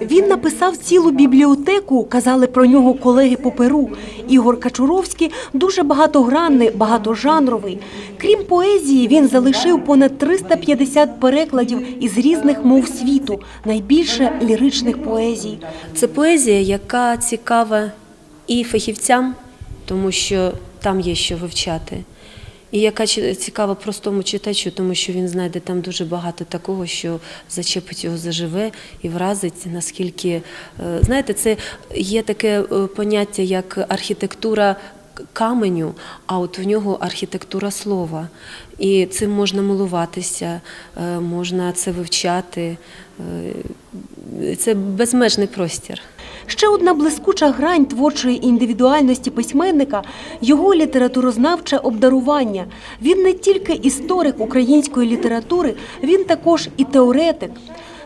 Він написав цілу бібліотеку, казали про нього колеги по Перу. Ігор Качуровський дуже багатогранний, багатожанровий. Крім поезії, він залишив понад 350 перекладів із різних мов світу, найбільше ліричних поезій. Це поезія, яка цікава і фахівцям, тому що там є що вивчати. І яка цікава простому читачу, тому що він знайде там дуже багато такого, що зачепить його заживе і вразить, наскільки е, знаєте, це є таке е, поняття як архітектура каменю, а от в нього архітектура слова. І цим можна милуватися, е, можна це вивчати. Е, Це безмежний простір. Ще одна блискуча грань творчої індивідуальності письменника його літературознавче обдарування. Він не тільки історик української літератури, він також і теоретик.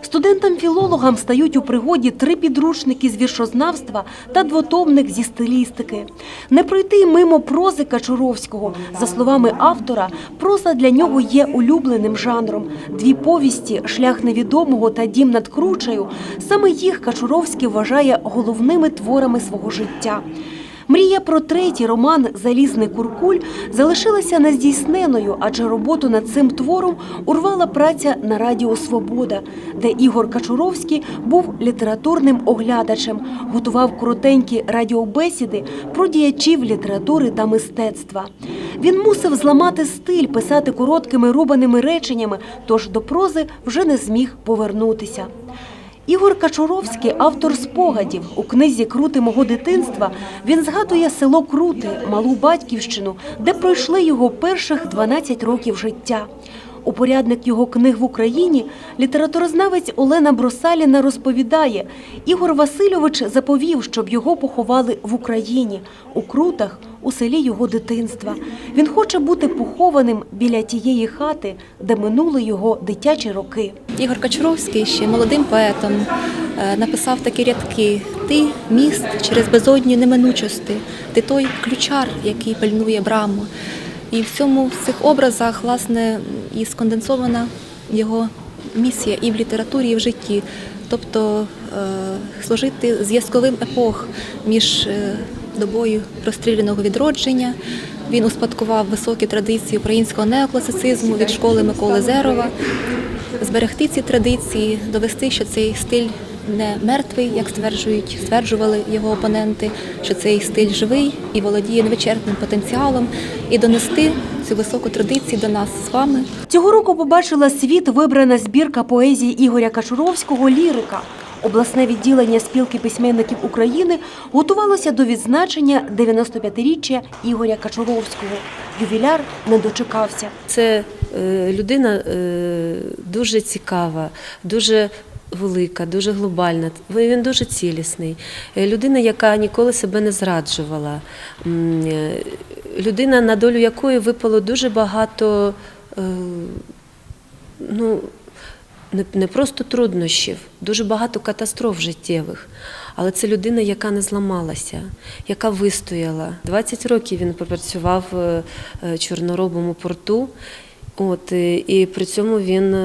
Студентам-філологам стають у пригоді три підручники з віршознавства та двотомник зі стилістики. Не пройти мимо прози Качуровського. За словами автора, проза для нього є улюбленим жанром. Дві повісті Шлях невідомого та Дім над кручею. Саме їх Качуровський вважає головними творами свого життя. Мрія про третій роман Залізний куркуль залишилася нездійсненою, адже роботу над цим твором урвала праця на Радіо Свобода, де Ігор Качуровський був літературним оглядачем, готував коротенькі радіобесіди про діячів літератури та мистецтва. Він мусив зламати стиль, писати короткими рубаними реченнями, тож до прози вже не зміг повернутися. Ігор Качуровський, автор спогадів у книзі Крути мого дитинства. Він згадує село Крути, малу батьківщину, де пройшли його перших 12 років життя. Упорядник його книг в Україні, літературознавець Олена Бросаліна розповідає, Ігор Васильович заповів, щоб його поховали в Україні, у Крутах, у селі його дитинства. Він хоче бути похованим біля тієї хати, де минули його дитячі роки. Ігор Качуровський ще молодим поетом е, написав такі рядки: Ти міст через безодню неминучости, ти той ключар, який пильнує браму. І в цьому в цих образах власне і сконденсована його місія і в літературі, і в житті, тобто е, служити зв'язковим епох між е, добою розстріляного відродження. Він успадкував високі традиції українського неокласицизму від школи Миколи Зерова зберегти ці традиції, довести, що цей стиль не мертвий, як стверджують, стверджували його опоненти, що цей стиль живий і володіє невичерпним потенціалом, і донести цю високу традицію до нас з вами. Цього року побачила світ вибрана збірка поезії Ігоря Качуровського Лірика. Обласне відділення спілки письменників України готувалося до відзначення 95-річчя Ігоря Качуровського. Ювіляр не дочекався. Це е, людина е, дуже цікава, дуже велика, дуже глобальна. Він дуже цілісний. Е, Людина, яка ніколи себе не зраджувала. Е, Людина, на долю якої випало дуже багато. е, Ну, не, просто труднощів, дуже багато катастроф життєвих. Але це людина, яка не зламалася, яка вистояла. 20 років він попрацював е, е, чорноробом у порту. От, і при цьому він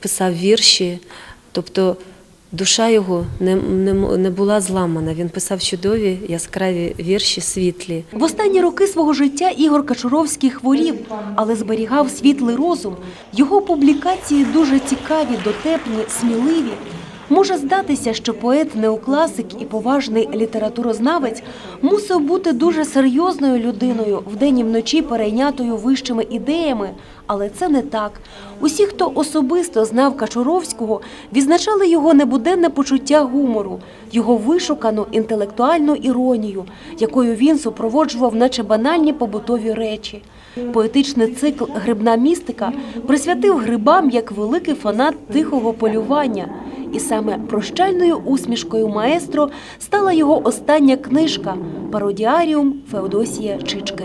писав вірші, тобто душа його не, не, не була зламана. Він писав чудові, яскраві вірші, світлі. В останні роки свого життя Ігор Качуровський хворів, але зберігав світлий розум. Його публікації дуже цікаві, дотепні, сміливі. Може здатися, що поет неокласик і поважний літературознавець мусив бути дуже серйозною людиною, вдень і вночі перейнятою вищими ідеями, але це не так. Усі, хто особисто знав Качуровського, відзначали його небуденне почуття гумору, його вишукану інтелектуальну іронію, якою він супроводжував наче банальні побутові речі. Поетичний цикл Грибна містика присвятив грибам як великий фанат тихого полювання. І саме прощальною усмішкою маестро стала його остання книжка Пародіаріум Феодосія Чички.